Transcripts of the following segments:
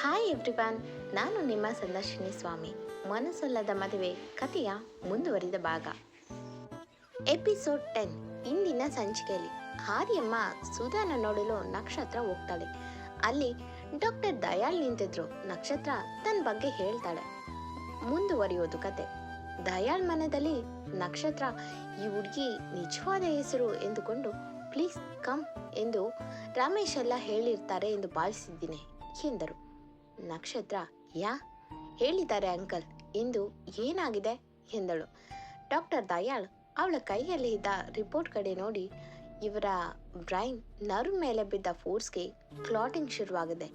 Hi everyone ನಾನು ನಿಮ್ಮ ಸಂದರ್ಶಿನಿ ಸ್ವಾಮಿ. ಮನಸ್ಸಲ್ಲದ ಮದುವೆ, ಕಥೆಯ ಮುಂದುವರಿದ ಭಾಗ. ಎಪಿಸೋಡ್ ಟೆನ್ ಇಂದಿನ ಸಂಚಿಕೆಯಲ್ಲಿ. ಹಾರಿಯಮ್ಮ ಸುಧಾನ ನೋಡಲು ನಕ್ಷತ್ರ ಹೋಗ್ತಾಳೆ. ಅಲ್ಲಿ ಡಾಕ್ಟರ್ ದಯಾಳ್ ನಿಂತಿದ್ರು. ನಕ್ಷತ್ರ ತನ್ನ ಬಗ್ಗೆ ಹೇಳ್ತಾಳೆ. ಮುಂದುವರಿಯೋದು ಕತೆ. ದಯಾಳ್ ಮನದಲ್ಲಿ ನಕ್ಷತ್ರ, ಈ ಹುಡುಗಿ ನಿಜವಾದ ಹೆಸರು ಎಂದುಕೊಂಡು ಪ್ಲೀಸ್ ಕಮ್ ಎಂದು ರಮೇಶ್ ಎಲ್ಲ ಹೇಳಿರ್ತಾರೆ ಎಂದು ಭಾವಿಸಿದ್ದೀನಿ ಎಂದರು. ನಕ್ಷತ್ರ, ಯಾ? ಹೇಳಿದ್ದಾರೆ ಅಂಕಲ್. ಇಂದು ಏನಾಗಿದೆ? ಎಂದಳು. ಡಾಕ್ಟರ್ ದಯಾಳ್ ಅವಳ ಕೈಯಲ್ಲಿ ಇದ್ದ ರಿಪೋರ್ಟ್ ಕಡೆ ನೋಡಿ, ಇವರ ಬ್ರೈನ್ ನರ್ವ್ ಮೇಲೆ ಬಿದ್ದ ಫೋರ್ಸ್ಗೆ ಕ್ಲಾಟಿಂಗ್ ಶುರುವಾಗಿದೆ.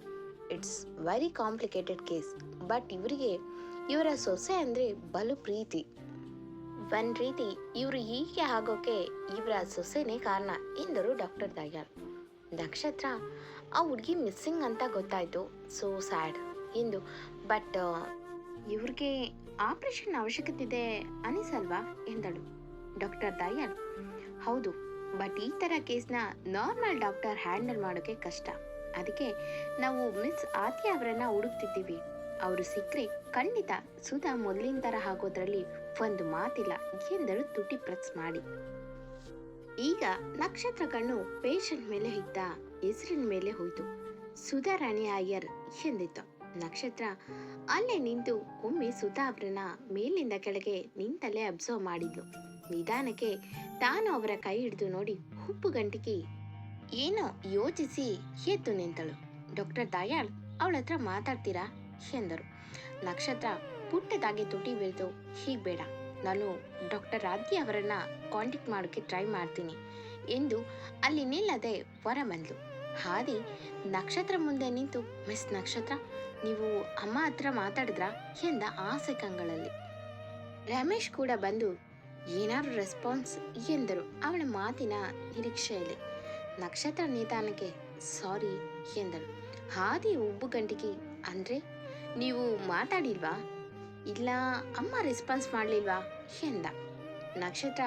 It's very complicated case, but ಇವರಿಗೆ, ಇವರ ಸೊಸೆ ಅಂದರೆ ಬಲು ಪ್ರೀತಿ. ಒನ್ ರೀತಿ ಇವರು ಹೀಗೆ ಆಗೋಕೆ ಇವರ ಸೊಸೆನೇ ಕಾರಣ, ಎಂದರು ಡಾಕ್ಟರ್ ದಯಾಳ್. ನಕ್ಷತ್ರ ಆ ಹುಡುಗಿ ಮಿಸ್ಸಿಂಗ್ ಅಂತ ಗೊತ್ತಾಯ್ತು. ಸೊ ಸ್ಯಾಡ್ ಎಂದು. ಬಟ್ ಇವ್ರಿಗೆ ಆಪರೇಷನ್ ಅವಶ್ಯಕತೆ ಇದೆ ಅನಿಸಲ್ವಾ? ಎಂದಳು ಡಾಕ್ಟರ್ ದಯಾಲ್ ಹೌದು. ಬಟ್ ಈ ಥರ ಕೇಸ್ನ ನಾರ್ಮಲ್ ಡಾಕ್ಟರ್ ಹ್ಯಾಂಡಲ್ ಮಾಡೋಕೆ ಕಷ್ಟ. ಅದಕ್ಕೆ ನಾವು ಮಿಸ್ ಆತಿ ಅವರನ್ನ ಹುಡುಕ್ತಿದ್ದೀವಿ. ಅವರು ಸಿಕ್ಕರೆ ಖಂಡಿತ ಸುಧಾ ಮೊದಲಿನ ಥರ ಆಗೋದ್ರಲ್ಲಿ ಒಂದು ಮಾತಿಲ್ಲ ಎಂದಳು ತುಟಿ ಪ್ರೆಸ್ ಮಾಡಿ. ಈಗ ನಕ್ಷತ್ರ ಕಣ್ಣು ಪೇಷಂಟ್ ಮೇಲೆ ಇದ್ದ ಹೆಸರಿನ ಮೇಲೆ ಹೋಯ್ತು. ಸುಧಾರಾಣಿ ಅಯ್ಯರ್ ಎಂದಿತ್ತು ನಕ್ಷತ್ರ ಅಲ್ಲೇ ನಿಂತು ಒಮ್ಮೆ ಸುಧಾ ಅವರನ್ನ ಮೇಲಿಂದ ಕೆಳಗೆ ನಿಂತಲ್ಲೇ ಅಬ್ಸರ್ವ್ ಮಾಡಿದ್ಲು. ನಿಧಾನಕ್ಕೆ ತಾನು ಅವರ ಕೈ ಹಿಡಿದು ನೋಡಿ ಉಪ್ಪು ಗಂಟಿಗೆ ಏನೋ ಯೋಚಿಸಿ ಎದ್ದು ನಿಂತಳು. ಡಾಕ್ಟರ್ ದಯಾಳ್, ಅವಳ ಹತ್ರ ಮಾತಾಡ್ತೀರಾ? ಎಂದರು. ನಕ್ಷತ್ರ ಪುಟ್ಟದಾಗಿ ತುಟಿ ಬೀಳ್ತು. ಹೀಗ್ ಬೇಡ. ನಾನು ಡಾಕ್ಟರ್ ರಾಧ್ಯ ಅವರನ್ನು ಕಾಂಟ್ಯಾಕ್ಟ್ ಮಾಡೋಕ್ಕೆ ಟ್ರೈ ಮಾಡ್ತೀನಿ ಎಂದು ಅಲ್ಲಿ ನಿಲ್ಲದೆ ಹೊರ ಬಂದ್ಲು ಹಾದಿ ನಕ್ಷತ್ರ ಮುಂದೆ ನಿಂತು ಮಿಸ್ ನಕ್ಷತ್ರ, ನೀವು ಅಮ್ಮ ಹತ್ರ ಮಾತಾಡಿದ್ರಾ? ಎಂದ ಆಸೆ ಕಂಗಳಲ್ಲಿ. ರಮೇಶ್ ಕೂಡ ಬಂದು, ಏನಾದ್ರು ರೆಸ್ಪಾನ್ಸ್ ಎಂದರು ಅವಳ ಮಾತಿನ ನಿರೀಕ್ಷೆಯಲ್ಲಿ. ನಕ್ಷತ್ರ ನಿಧಾನಕ್ಕೆ ಸಾರಿ ಎಂದಳು ಹಾದಿ ಉಬ್ಬು ಗಂಟಿಗೆ ಅಂದ್ರೆ, ನೀವು ಮಾತಾಡಿಲ್ವಾ? ಇಲ್ಲ, ಅಮ್ಮ ರೆಸ್ಪಾನ್ಸ್ ಮಾಡಲಿಲ್ವಾ? ಎಂದ. ನಕ್ಷತ್ರ,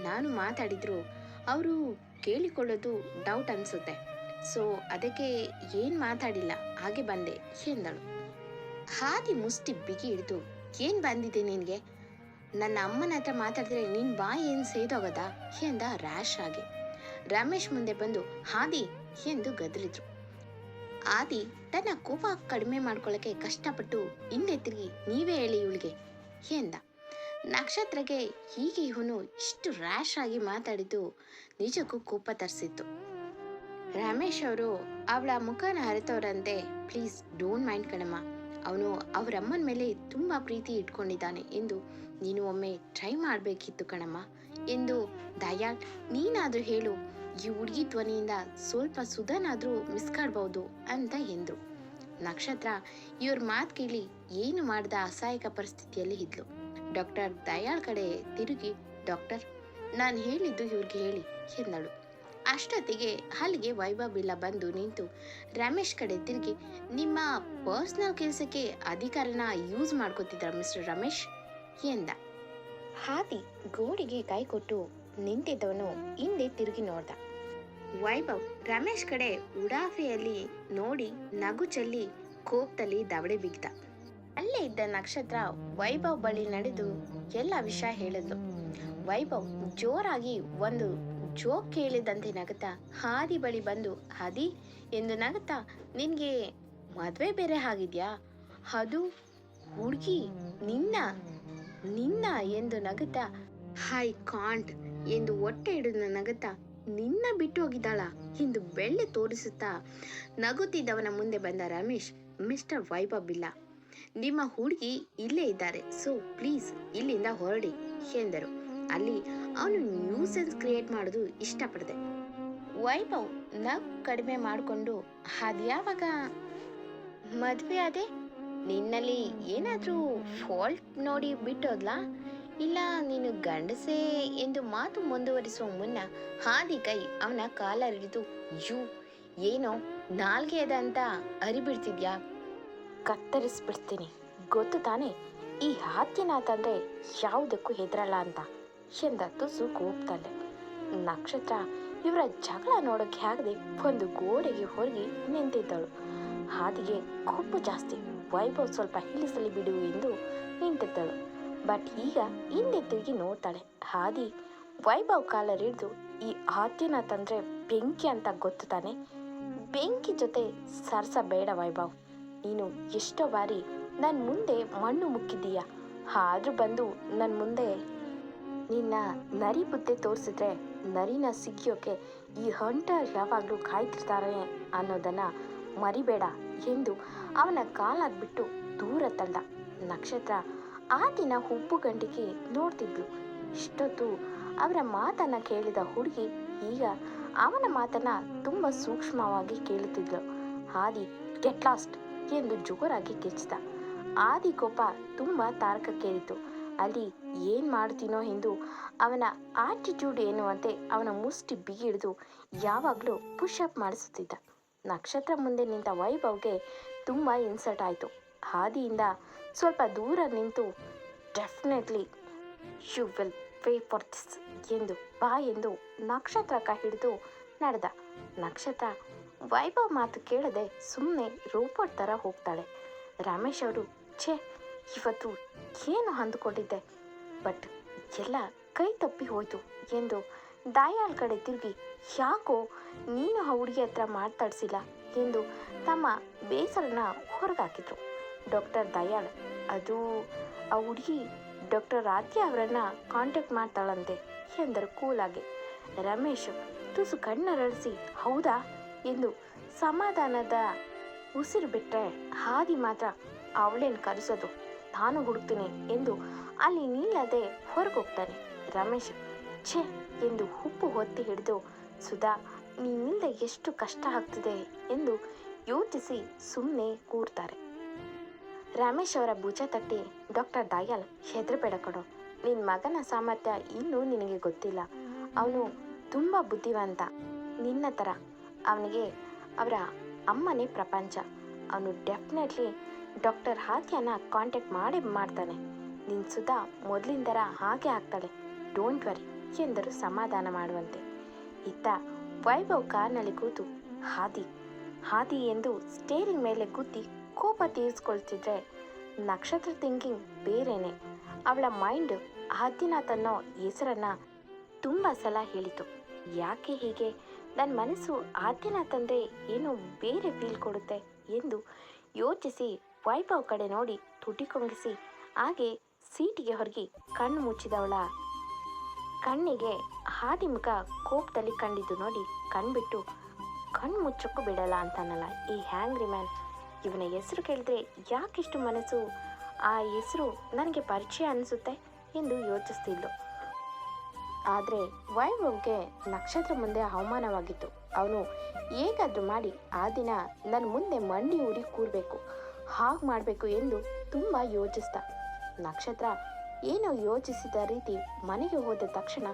ನಾನು ಮಾತಾಡಿದ್ರು, ಅವರು ಕೇಳಿಕೊಳ್ಳೋದು ಡೌಟ್ ಅನ್ಸುತ್ತೆ. ಸೊ ಅದಕ್ಕೆ ಏನು ಮಾತಾಡಿಲ್ಲ, ಹಾಗೆ ಬಂದೆ, ಎಂದಳು. ಹಾದಿ ಮುಷ್ಟಿ ಬಿಗಿ ಹಿಡಿದು, ಏನು ಬಂದಿದೆ ನಿನಗೆ? ನನ್ನ ಅಮ್ಮನ ಹತ್ರ ಮಾತಾಡಿದ್ರೆ ನಿನ್ನ ಬಾಯಿ ಏನು ಸೇದೋಗದ? ಎಂದ ರ್ಯಾಶ್ ಆಗಿ. ರಮೇಶ್ ಮುಂದೆ ಬಂದು, ಹಾದಿ, ಎಂದು ಗದರಿದ್ರು. ಆದಿ ತನ್ನ ಕೋಪ ಕಡಿಮೆ ಮಾಡ್ಕೊಳ್ಳಕ್ಕೆ ಕಷ್ಟಪಟ್ಟು ಹಿಂದೆ ತಿರುಗಿ ನೀವೇ ಹೇಳಿ ಇವಳಿಗೆ ಎಂದ ನಕ್ಷತ್ರಗೆ ಹೀಗೆ ಇವನು ಇಷ್ಟು ರ್ಯಾಶ್ ಆಗಿ ಮಾತಾಡಿದ್ದು ನಿಜಕ್ಕೂ ಕೋಪ ತರಿಸಿತ್ತು. ರಮೇಶ್ ಅವರು ಅವಳ ಮುಖನ ಹರಿತವರಂತೆ ಪ್ಲೀಸ್ ಡೋಂಟ್ ಮೈಂಡ್ ಕಣಮ್ಮ. ಅವನು ಅವರಮ್ಮನ ಮೇಲೆ ತುಂಬ ಪ್ರೀತಿ ಇಟ್ಕೊಂಡಿದ್ದಾನೆ ಎಂದು ನೀನು ಒಮ್ಮೆ ಟ್ರೈ ಮಾಡಬೇಕಿತ್ತು ಕಣಮ್ಮ ಎಂದು ದಯಾಳ್ ನೀನಾದರೂ ಹೇಳು, ಈ ಹುಡುಗಿ ಧ್ವನಿಯಿಂದ ಸ್ವಲ್ಪ ಸುಧನಾದರೂ ಮಿಸ್ ಕಾಡ್ಬೋದು ಅಂತ ಎಂದರು. ನಕ್ಷತ್ರ ಇವ್ರ ಮಾತು ಕೇಳಿ ಏನು ಮಾಡಿದ ಅಸಹಾಯಕ ಪರಿಸ್ಥಿತಿಯಲ್ಲಿ ಇದ್ಲು. ಡಾಕ್ಟರ್ ದಯಾಳ್ ಕಡೆ ತಿರುಗಿ, ಡಾಕ್ಟರ್, ನಾನು ಹೇಳಿದ್ದು ಇವ್ರಿಗೆ ಹೇಳಿ ಎಂದಳು. ಅಷ್ಟೊತ್ತಿಗೆ ಅಲ್ಲಿಗೆ ವೈಭವ್ ಇಲ್ಲ ಬಂದು ನಿಂತು ರಮೇಶ್ ಕಡೆ ತಿರುಗಿ ನಿಮ್ಮ ಪರ್ಸ್ನಲ್ ಕೆಲಸಕ್ಕೆ ಅಧಿಕಾರನ ಯೂಸ್ ಮಾಡ್ಕೋತಿದ್ರ ಮಿಸ್ಟರ್ ರಮೇಶ್? ಎಂದ. ಹಾದಿ ಗೋಡೆಗೆ ಕೈ ಕೊಟ್ಟು ನಿಂತಿದ್ದವನು ಹಿಂದೆ ತಿರುಗಿ ನೋಡ್ದ. ವೈಭವ್ ರಮೇಶ್ ಕಡೆ ಉಡಾಫೆಯಲ್ಲಿ ನೋಡಿ ನಗು ಚೆಲ್ಲಿ ಕೋಪದಲ್ಲಿ ದವಡೆ ಬಿಗ್ದ. ಅಲ್ಲೇ ಇದ್ದ ನಕ್ಷತ್ರ ವೈಭವ್ ಬಳಿ ನಡೆದು ಎಲ್ಲ ವಿಷಯ ಹೇಳಿದ್ಲು. ವೈಭವ್ ಜೋರಾಗಿ ಒಂದು ಜೋಕ್ ಕೇಳಿದಂತೆ ನಗುತ್ತಾ, ಹಾದಿ ಬಳಿ ಬಂದು, ಹಾದಿ, ಎಂದು ನಗುತ್ತಾ, ನಿನ್ಗೆ ಮದ್ವೆ ಬೇರೆ ಆಗಿದ್ಯಾ? ಅದು ಹುಡುಗಿ, ನಿನ್ನ ನಿನ್ನ, ಎಂದು ನಗುತ್ತಾ, ಹೈ ಕಾಂಟ್, ಎಂದು ಹೊಟ್ಟೆ ಹಿಡಿದು ನಗುತ್ತಾ, ನಿನ್ನ ಬಿಟ್ಟು ಹೋಗಿದ್ದಾಳ? ಎಂದು ಬೆಳ್ಳಿ ತೋರಿಸುತ್ತಾ, ನಗುತ್ತಿದ್ದವನ ಮುಂದೆ ಬಂದ ರಮೇಶ್, ಮಿಸ್ಟರ್ ವೈಭವ್ ಇಲ್ಲ, ನಿಮ್ಮ ಹುಡುಗಿ ಇಲ್ಲೇ ಇದ್ದಾರೆ, ಸೊ ಪ್ಲೀಸ್ ಇಲ್ಲಿಂದ ಹೊರಡಿ, ಎಂದರು. ಅಲ್ಲಿ ಅವನು ನ್ಯೂಸೆನ್ಸ್ ಕ್ರಿಯೇಟ್ ಮಾಡೋದು ಇಷ್ಟಪಡದೆ. ವೈಭವ್ ನಗು ಕಡಿಮೆ ಮಾಡಿಕೊಂಡು ಅದ್ಯಾವಾಗ ಮದುವೆ ಅದೇ ನಿನ್ನಲ್ಲಿ ಏನಾದರೂ ಫಾಲ್ಟ್ ನೋಡಿ ಬಿಟ್ಟೋದ್ಲಾ? ಇಲ್ಲ, ನೀನು ಗಂಡಸೇ ಎಂದು ಮಾತು ಮುಂದುವರಿಸುವ ಮುನ್ನ ಹಾದಿ ಕೈ ಅವನ ಕಾಲರಿಡಿದು ಯು ಏನೋ ನಾಲ್ಗೆ ಅದ ಅಂತ ಅರಿಬಿಡ್ತಿದ್ಯಾ? ಕತ್ತರಿಸ್ಬಿಡ್ತೀನಿ. ಗೊತ್ತು ತಾನೇ? ಈ ಹಾತ್ಯನಾಥ್ ಅಂದ್ರೆ ಯಾವುದಕ್ಕೂ ಹೆದರಲ್ಲ ಅಂತ. ಎಂದ ತುಸು ಕೂಗ್ತಾಳೆ ನಕ್ಷತ್ರ ಇವರ ಜಗಳ ನೋಡೋಕೆ ಆಗದೆ ಒಂದು ಗೋಡೆಗೆ ಹೊರಗೆ ನಿಂತಿದ್ದಳು. ಹಾದಿಗೆ ಕೊಬ್ಬು ಜಾಸ್ತಿ, ವೈಭವ್ ಸ್ವಲ್ಪ ಇಳಿಸಲಿ ಬಿಡು ಎಂದು ನಿಂತಿದ್ದಳು. ಬಟ್ ಈಗ ಹಿಂದೆ ತಿರುಗಿ ನೋಡ್ತಾಳೆ. ಹಾದಿ ವೈಭವ್ ಕಾಲರಿಡ್ದು ಈ ಹಾದಿನ ತಂದರೆ ಬೆಂಕಿ ಅಂತ ಗೊತ್ತು ತಾನೆ? ಬೆಂಕಿ ಜೊತೆ ಸರ್ಸ ಬೇಡ ವೈಭವ್. ನೀನು ಎಷ್ಟೋ ಬಾರಿ ನನ್ನ ಮುಂದೆ ಮಣ್ಣು ಮುಕ್ಕಿದ್ದೀಯ? ಆದ್ರೂ ಬಂದು ನನ್ನ ಮುಂದೆ ನಿನ್ನ ನರಿ ಬುದ್ಧಿ ತೋರಿಸಿದ್ರೆ ನರಿನ ಸಿಕ್ಕಿಯೋಕೆ ಈ ಹಂಟರ್ ಯಾವಾಗಲೂ ಕಾಯ್ತಿರ್ತಾರೆ ಅನ್ನೋದನ್ನ ಮರಿಬೇಡ ಎಂದು ಅವನ ಕಾಲಾಗ್ಬಿಟ್ಟು ದೂರ ತಳ್ಳ ನಕ್ಷತ್ರ ಆ ದಿನ ಹುಬ್ಬು ಗಂಡಿಗೆ ನೋಡ್ತಿದ್ಲು. ಇಷ್ಟೊತ್ತು ಅವರ ಮಾತನ್ನ ಕೇಳಿದ ಹುಡುಗಿ ಈಗ ಅವನ ಮಾತನ್ನ ತುಂಬ ಸೂಕ್ಷ್ಮವಾಗಿ ಕೇಳುತ್ತಿದ್ಲು. ಆದಿ, ಗೆಟ್ ಲಾಸ್ಟ್ ಎಂದು ಜೋರಾಗಿ ಕಿಚ್ಚಿದ ಆದಿ ಕೋಪ ತುಂಬ ತಾರಕಕ್ಕೇರಿತು ಅಲ್ಲಿ ಏನು ಮಾಡ್ತೀನೋ ಎಂದು ಅವನ ಆಟಿಟ್ಯೂಡ್ ಎನ್ನುವಂತೆ ಅವನ ಮುಷ್ಟಿ ಬಿಗಿಡಿದು ಯಾವಾಗಲೂ ಅಪ್ ಮಾಡಿಸುತ್ತಿದ್ದ. ನಕ್ಷತ್ರ ಮುಂದೆ ನಿಂತ ವೈಭವ್ಗೆ ತುಂಬ ಇನ್ಸಲ್ಟ್ ಆಯಿತು. ಹಾದಿಯಿಂದ ಸ್ವಲ್ಪ ದೂರ ನಿಂತು definitely you will pay for this ಎಂದು, ಬಾ ಎಂದು ನಕ್ಷತ್ರ ಕ ಹಿಡಿದು ನಡೆದ. ನಕ್ಷತ್ರ ವೈಭವ್ ಮಾತು ಕೇಳದೆ ಸುಮ್ಮನೆ ರೋಬೋಟ್ ಥರ ಹೋಗ್ತಾಳೆ. ರಮೇಶ್ ಅವರು, ಛೇ ಇವತ್ತು ಏನು ಅಂದುಕೊಂಡಿದ್ದೆ? ಬಟ್ ಎಲ್ಲ ಕೈ ತಪ್ಪಿ ಹೋಯ್ತು ಎಂದು ದಯಾಳ್ ಕಡೆ ತಿರುಗಿ, ಯಾಕೋ ನೀನು ಆ ಹುಡುಗಿ ಹತ್ರ ಮಾತಾಡಿಸಿಲ್ಲ? ಎಂದು ತಮ್ಮ ಬೇಸರನ ಹೊರಗಾಕಿದ್ರು ಡಾಕ್ಟರ್ ದಯಾಳ್, ಅದು ಆ ಹುಡುಗಿ ಡಾಕ್ಟರ್ ರಾಧ್ಯ ಅವರನ್ನ ಕಾಂಟ್ಯಾಕ್ಟ್ ಮಾಡ್ತಾಳಂತೆ, ಎಂದರು ಕೂಲಾಗಿ. ರಮೇಶ್, ತುಸು ಕಣ್ಣರಳಿಸಿ, ಹೌದಾ? ಎಂದು ಸಮಾಧಾನದ ಉಸಿರು ಬಿಟ್ಟರೆ ಹಾದಿ ಮಾತ್ರ ಅವಳೇನು ಕರೆಸೋದು? ನಾನು ಹುಡುಕ್ತೀನಿ ಎಂದು ಅಲ್ಲಿ ನಿಲ್ಲದೆ ಹೊರಗೋಗ್ತಾನೆ ರಮೇಶ್. ಛೇ, ಎಂದು ಹುಪ್ಪು ಹೊತ್ತಿ ಹಿಡಿದು, ಸುಧಾ ನಿನ್ನಿಂದ ಎಷ್ಟು ಕಷ್ಟ ಆಗ್ತಿದೆ ಎಂದು ಯೋಚಿಸಿ ಸುಮ್ಮನೆ ಕೂರ್ತಾರೆ. ರಮೇಶ್ ಅವರ ಭುಜ ತಟ್ಟಿ, ಡಾಕ್ಟರ್ ದಯಾಲ್ ಹೆದರಬೇಡ ಕೊಡು ನಿನ್ನ ಮಗನ ಸಾಮರ್ಥ್ಯ ಇನ್ನೂ ನಿನಗೆ ಗೊತ್ತಿಲ್ಲ. ಅವನು ತುಂಬ ಬುದ್ಧಿವಂತ, ನಿನ್ನ ಥರ. ಅವನಿಗೆ ಅವರ ಅಮ್ಮನೇ ಪ್ರಪಂಚ. ಅವನು ಡೆಫಿನೆಟ್ಲಿ ಡಾಕ್ಟರ್ ಹಾದ್ಯನ ಕಾಂಟ್ಯಾಕ್ಟ್ ಮಾಡಿ ಮಾಡ್ತಾನೆ. ನಿನ್ ಸುಧಾ ಮೊದಲಿಂದರ ಹಾಗೆ ಆಗ್ತಾಳೆ. ಡೋಂಟ್ ವರಿ ಎಂದರು ಸಮಾಧಾನ ಮಾಡುವಂತೆ. ಇತ್ತ ವೈಭವ್ ಕಾರ್ನಲ್ಲಿ ಕೂತು, ಹಾದಿ ಹಾದಿ ಎಂದು ಸ್ಟೇರಿಂಗ್ ಮೇಲೆ ಕೂತಿ ಕೋಪ ತೀರಿಸ್ಕೊಳ್ತಿದ್ರೆ ನಕ್ಷತ್ರ ಥಿಂಕಿಂಗ್ ಬೇರೆನೆ. ಅವಳ ಮೈಂಡ್ ಆದಿನಾಥ್ ಅನ್ನೋ ಹೆಸರನ್ನ ತುಂಬ ಸಲ ಹೇಳಿತು. ಯಾಕೆ ಹೀಗೆ? ನನ್ನ ಮನಸ್ಸು ಆದಿನಾಥ್ ಅಂದರೆ ಏನೋ ಬೇರೆ ಫೀಲ್ ಕೊಡುತ್ತೆ ಎಂದು ಯೋಚಿಸಿ ವೈಭವ್ ಕಡೆ ನೋಡಿ ತುಟಿ ಕೊಂಗಿಸಿ, ಹಾಗೆ ಸೀಟಿಗೆ ಹೊರಗಿ ಕಣ್ಣು ಮುಚ್ಚಿದವಳ. ಕಣ್ಣಿಗೆ ಹಾದಿಮುಖ ಕೋಪದಲ್ಲಿ ಕಂಡಿದ್ದು ನೋಡಿ ಕಣ್ಬಿಟ್ಟು, ಕಣ್ಣು ಮುಚ್ಚಕ್ಕೂ ಬಿಡಲ್ಲ ಅಂತಾನಲ್ಲ ಈ ಹ್ಯಾಂಗ್ರಿ ಮ್ಯಾನ್. ಇವನ ಹೆಸರು ಕೇಳಿದ್ರೆ ಯಾಕಿಷ್ಟು ಮನಸ್ಸು? ಆ ಹೆಸರು ನನಗೆ ಪರಿಚಯ ಅನಿಸುತ್ತೆ ಎಂದು ಯೋಚಿಸ್ತಿದ್ಲು. ಆದರೆ ವೈಭವ್ಗೆ ನಕ್ಷತ್ರ ಮುಂದೆ ಅವಮಾನವಾಗಿತ್ತು. ಅವನು ಹೇಗಾದರೂ ಮಾಡಿ ಆ ದಿನ ನನ್ನ ಮುಂದೆ ಮಂಡಿ ಊರಿ ಕೂರಬೇಕು. ಹಾಗೆ ಮಾಡಬೇಕು ಎಂದು ತುಂಬ ಯೋಚಿಸ್ದ. ನಕ್ಷತ್ರ ಏನೋ ಯೋಚಿಸಿದ ರೀತಿ ಮನೆಗೆ ಹೋದ ತಕ್ಷಣ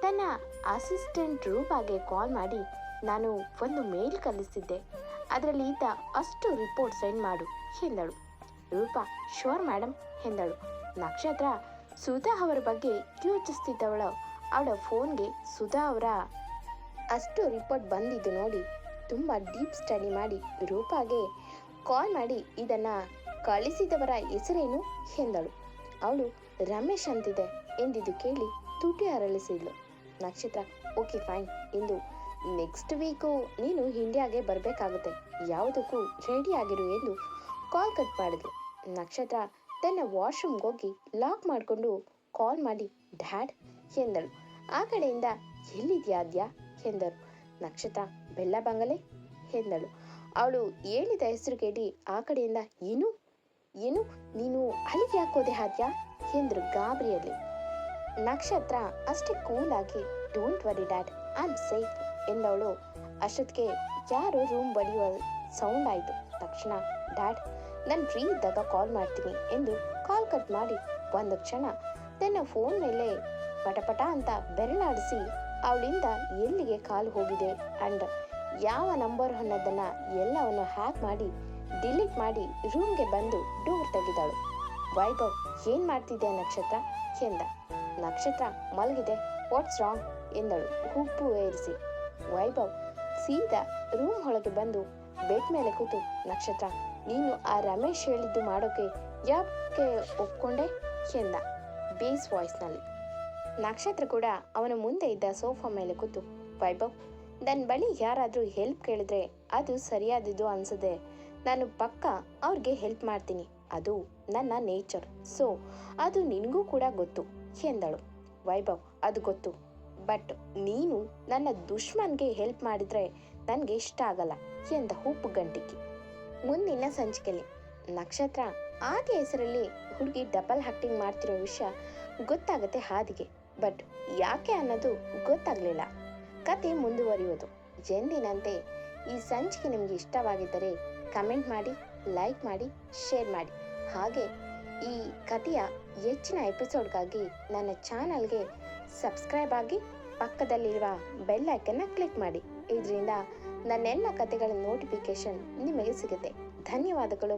ತನ್ನ ಅಸಿಸ್ಟೆಂಟ್ ರೂಪಾಗೆ ಕಾಲ್ ಮಾಡಿ, ನಾನು ಒಂದು ಮೇಲ್ ಕಲಿಸಿದ್ದೆ ಅದರಲ್ಲಿ ಈತ ಅಷ್ಟು ರಿಪೋರ್ಟ್ ಸೆಂಡ್ ಮಾಡು, ಎಂದಳು. ರೂಪಾ ಶೋರ್ ಮೇಡಮ್ ಎಂದಳು. ನಕ್ಷತ್ರ, ಸುಧಾ ಅವರ ಬಗ್ಗೆ ಯೋಚಿಸ್ತಿದ್ದವಳು, ಅವಳ ಫೋನ್ಗೆ ಸುಧಾ ಅವರ ಅಷ್ಟು ರಿಪೋರ್ಟ್ ಬಂದಿದ್ದು ನೋಡಿ. ತುಂಬ ಡೀಪ್ ಸ್ಟಡಿ ಮಾಡಿ ರೂಪಾಗೆ ಕಾಲ್ ಮಾಡಿ ಇದನ್ನ ಕಳಿಸಿದವರ ಹೆಸರೇನು ಎಂದಳು. ಅವಳು, ರಮೇಶ್ ಅಂತಿದೆ ಎಂದಿದ್ದು ಕೇಳಿ ತುಟಿ ಅರಳಿಸಿದ್ಲು. ನಕ್ಷತ್ರ ಓಕೆ ಫೈನ್ ಎಂದು ನೆಕ್ಸ್ಟ್ ವೀಕು ನೀನು ಇಂಡಿಯಾಗೆ ಬರಬೇಕಾಗುತ್ತೆ. ಯಾವುದಕ್ಕೂ ರೆಡಿ ಆಗಿರು ಎಂದು ಕಾಲ್ ಕಟ್ ಮಾಡಿದ್ಲು. ನಕ್ಷತ್ರ ತನ್ನ ವಾಶ್ರೂಮ್ಗೆ ಹೋಗಿ ಲಾಕ್ ಮಾಡಿಕೊಂಡು ಕಾಲ್ ಮಾಡಿ ಡ್ಯಾಡ್ ಎಂದಳು. ಆ ಕಡೆಯಿಂದ ಎಲ್ಲಿದ್ಯಾದ್ಯಾ ಎಂದರು. ನಕ್ಷತ್ರ, ಬೆಲ್ಲ ಬಂಗಲೆ, ಎಂದಳು. ಅವಳು ಹೇಳಿದ ಹೆಸರು ಕೇಳಿ ಆ ಕಡೆಯಿಂದ, ಏನು? ಏನು? ನೀನು ಅಲ್ಲಿಗೆ ಹಾಕೋದೆ ಹಾದ್ಯಾ? ಎಂದ್ರು ಗಾಬರಿಯಲ್ಲಿ. ನಕ್ಷತ್ರ ಅಷ್ಟೇ ಕೂಲಾಗಿ don't worry dad I am safe ಎಂದವಳು. ಅಷ್ಟೊತ್ತಿಗೆ ಯಾರೋ ರೂಮ್ ಬಡಿಯುವ ಸೌಂಡ್ ಆಯಿತು. ತಕ್ಷಣ ಡ್ಯಾಡ್ ನಾನು ಫ್ರೀ ಇದ್ದಾಗ ಕಾಲ್ ಮಾಡ್ತೀನಿ ಎಂದು ಕಾಲ್ ಕಟ್ ಮಾಡಿ ಒಂದು ಕ್ಷಣ, ತನ್ನ ಫೋನ್ ಮೇಲೆ ಪಟಪಟ ಅಂತ ಬೆರಳಾಡಿಸಿ, ಅವಳಿಂದ ಎಲ್ಲಿಗೆ ಕಾಲು ಹೋಗಿದೆ? ಅಂಡ್ ಯಾವ ನಂಬರ್ ಅನ್ನೋದನ್ನ ಎಲ್ಲವನ್ನು ಹ್ಯಾಕ್ ಮಾಡಿ, ಡಿಲೀಟ್ ಮಾಡಿ ರೂಮ್ಗೆ ಬಂದು ಡೋರ್ ತೆಗೆದಾಳು. ವೈಭವ್, ಏನ್ ಮಾಡ್ತಿದ್ದೆ ನಕ್ಷತ್ರ? ಎಂದ. ನಕ್ಷತ್ರ, ಮಲಗಿದೆ. ವಾಟ್ಸ್ ರಾಂಗ್ ಎಂದಳು. ಹುಬ್ಬು ಏರಿಸಿ. ವೈಭವ್, ಸೀದಾ ರೂಮ್ ಒಳಗೆ ಬಂದು ಬೆಡ್ ಮೇಲೆ ಕೂತು, ನಕ್ಷತ್ರ, ನೀನು ಆ ರಮೇಶ್ ಹೇಳಿದ್ದು ಮಾಡೋಕೆ ಯಾಕೆ ಒಪ್ಕೊಂಡೆ? ಎಂದ. ಬೇಸ್ ವಾಯ್ಸ್ನಲ್ಲಿ. ನಕ್ಷತ್ರ ಕೂಡ ಅವನ ಮುಂದೆ ಇದ್ದ ಸೋಫಾ ಮೇಲೆ ಕೂತು, ವೈಭವ್ ನನ್ನ ಬಳಿ ಯಾರಾದರೂ ಹೆಲ್ಪ್ ಕೇಳಿದ್ರೆ ಅದು ಸರಿಯಾದದ್ದು ಅನ್ಸದೆ ನಾನು ಪಕ್ಕ ಅವ್ರಿಗೆ ಹೆಲ್ಪ್ ಮಾಡ್ತೀನಿ. ಅದು ನನ್ನ ನೇಚರ್ ಸೊ ಅದು ನಿನಗೂ ಕೂಡ ಗೊತ್ತು ಎಂದಳು. ವೈಭವ್, ಅದು ಗೊತ್ತು. ಬಟ್ ನೀನು ನನ್ನ ದುಶ್ಮನ್ಗೆ ಹೆಲ್ಪ್ ಮಾಡಿದ್ರೆ ನನಗೆ ಇಷ್ಟ ಆಗಲ್ಲ ಎಂದ ಉಪ್ಪು ಗಂಟಿಕೆ. ಮುಂದಿನ ಸಂಚಿಕೆಯಲ್ಲಿ ನಕ್ಷತ್ರ ಆದಿ ಹೆಸರಲ್ಲಿ ಹುಡುಗಿ ಡಬಲ್ ಆಕ್ಟಿಂಗ್ ಮಾಡ್ತಿರೋ ವಿಷಯ ಗೊತ್ತಾಗುತ್ತೆ ಹಾದಿಗೆ. ಬಟ್ ಯಾಕೆ ಅನ್ನೋದು ಗೊತ್ತಾಗಲಿಲ್ಲ. ಕತೆ ಮುಂದುವರಿಯುವುದು. ಎಂದಿನಂತೆ ಈ ಸಂಚಿಕೆ ನಿಮಗೆ ಇಷ್ಟವಾಗಿದ್ದರೆ ಕಮೆಂಟ್ ಮಾಡಿ, ಲೈಕ್ ಮಾಡಿ, ಶೇರ್ ಮಾಡಿ. ಹಾಗೆ ಈ ಕಥೆಯ ಹೆಚ್ಚಿನ ಎಪಿಸೋಡ್ಗಾಗಿ ನನ್ನ ಚಾನಲ್ಗೆ ಸಬ್ಸ್ಕ್ರೈಬ್ ಆಗಿ ಪಕ್ಕದಲ್ಲಿರುವ ಬೆಲ್ ಐಕನ್ನ ಕ್ಲಿಕ್ ಮಾಡಿ. ಇದರಿಂದ ನನ್ನೆಲ್ಲ ಕತೆಗಳ ನೋಟಿಫಿಕೇಶನ್ ನಿಮಗೆ ಸಿಗುತ್ತೆ. ಧನ್ಯವಾದಗಳು.